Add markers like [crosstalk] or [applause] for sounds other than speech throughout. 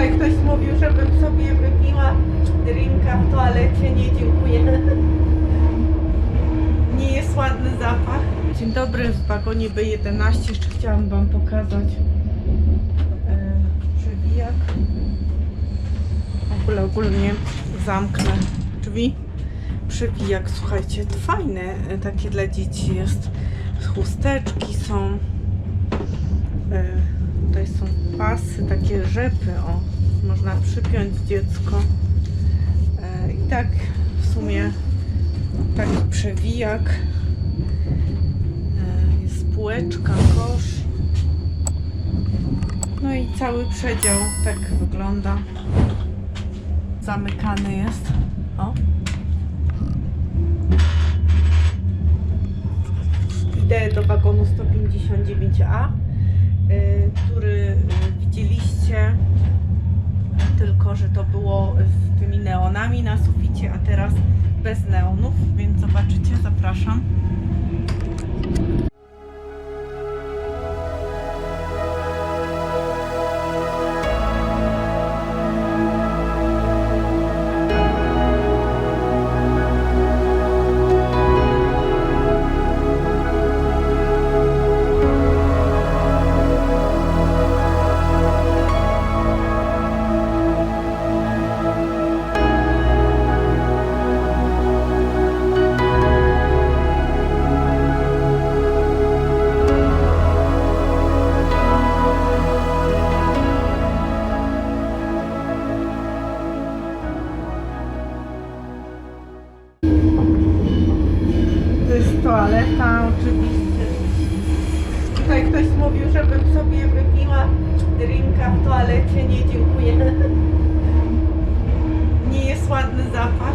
Tutaj ktoś mówił, żebym sobie wypiła drinka w toalecie. Nie, dziękuję. [laughs] Nie jest ładny zapach. Dzień dobry, w wagonie B11. Jeszcze chciałam Wam pokazać e, przewijak. W ogóle ogólnie zamknę drzwi. Przewijak, słuchajcie, fajne e, takie dla dzieci jest. Chusteczki są. Tutaj są pasy, takie rzepy, o. Można przypiąć dziecko. E, I tak w sumie taki przewijak. E, Jest półeczka, kosz. No i cały przedział tak wygląda. Zamykany jest. O. Idę do wagonu 159A, y, który y, widzieliście, tylko że to było z tymi neonami na suficie, a teraz bez neonów, więc zobaczycie, zapraszam. Toaleta oczywiście. Tutaj ktoś mówił, żebym sobie wypiła drinka w toalecie. Nie, dziękuję. Nie jest ładny zapach.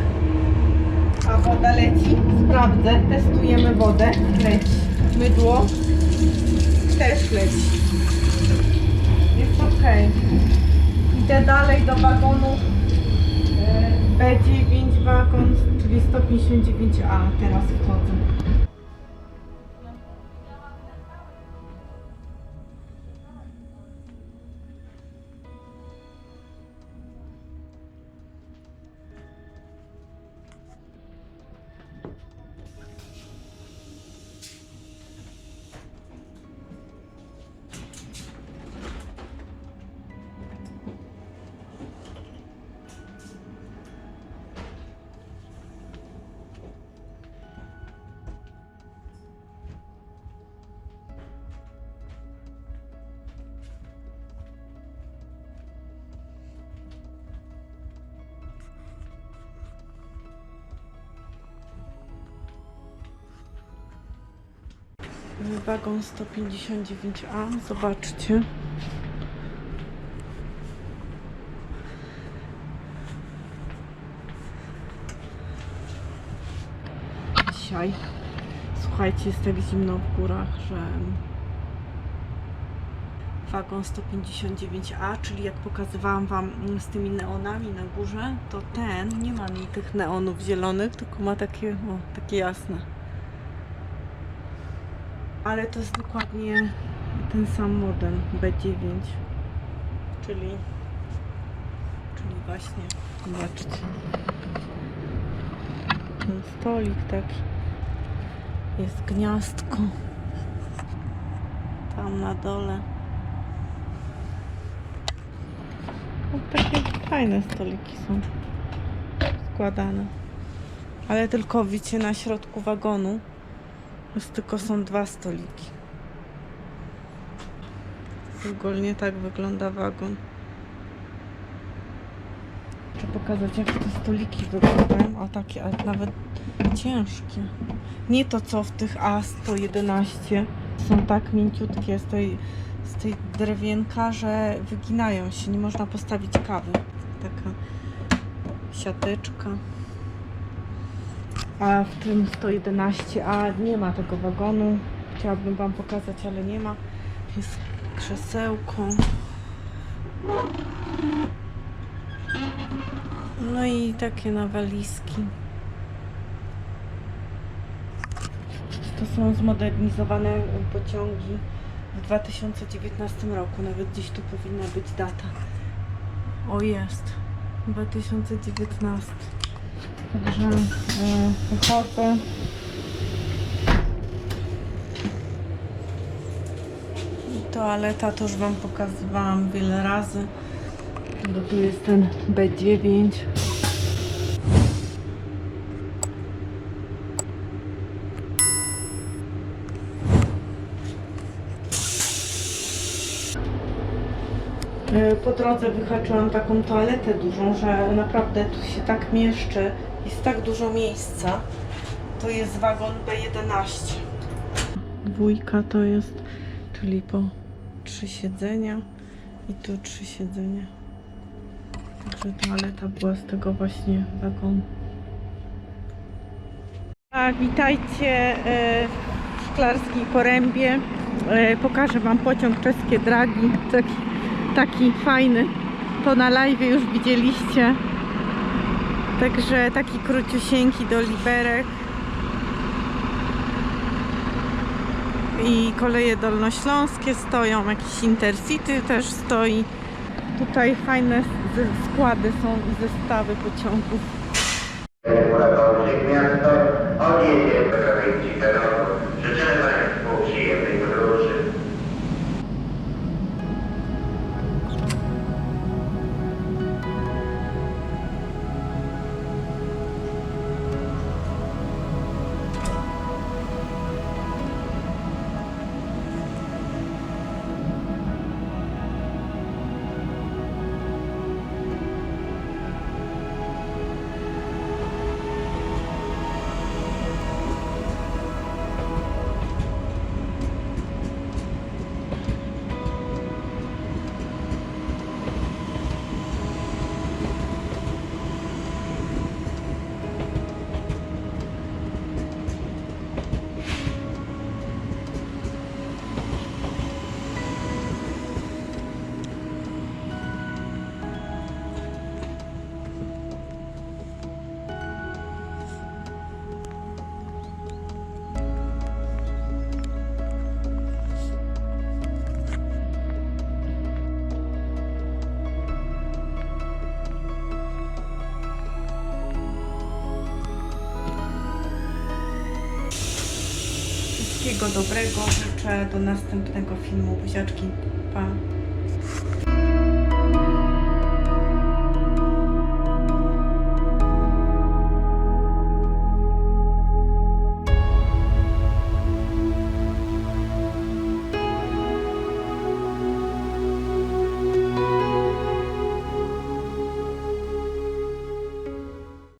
A woda leci. Sprawdzę. Testujemy wodę. Leci. Mydło. Też leci. Jest ok. Idę dalej do wagonu e, B9 wagon, czyli 159A. Teraz wchodzę. Wagon 159A, zobaczcie. Dzisiaj, słuchajcie, jest tak zimno w górach, że wagon 159A, czyli jak pokazywałam Wam z tymi neonami na górze, to ten nie ma mi tych neonów zielonych, tylko ma takie, o, takie jasne ale to jest dokładnie ten sam model B9 czyli? Czyli właśnie. Zobaczcie ten stolik taki jest gniazdko. Tam na dole. No, takie fajne stoliki są składane. Ale tylko wiecie na środku wagonu już tylko są dwa stoliki. Ogólnie tak wygląda wagon. Chcę pokazać jak te stoliki wyglądają. O takie, nawet ciężkie. Nie to co w tych A111. Są tak mięciutkie z tej, z tej drewienka, że wyginają się. Nie można postawić kawy. Taka siateczka. A w tym 111A nie ma tego wagonu. Chciałabym Wam pokazać, ale nie ma. Jest krzesełko. No i takie na walizki. To są zmodernizowane pociągi w 2019 roku. Nawet gdzieś tu powinna być data. O jest. 2019. Także e, wychodzę. Toaleta to już Wam pokazywałam wiele razy. Bo tu jest ten B9. E, Po drodze wyhaczyłam taką toaletę dużą, że naprawdę tu się tak mieszczy. Jest tak dużo miejsca. To jest wagon B11. Dwójka to jest, czyli po trzy siedzenia i tu trzy siedzenia. Także toaleta była z tego właśnie wagonu. Tak, witajcie e, w Szklarskiej Porębie. E, Pokażę Wam pociąg Czeskie Dragi. Taki, taki fajny. To na live już widzieliście. Także taki króciusieńki do Liberek. I koleje dolnośląskie stoją, jakiś Intercity też stoi. Tutaj fajne składy są i zestawy pociągów. Miasto odjedzie do krawędzi peronu. Wszystkiego dobrego życzę do następnego filmu. Buziaczki. Pa.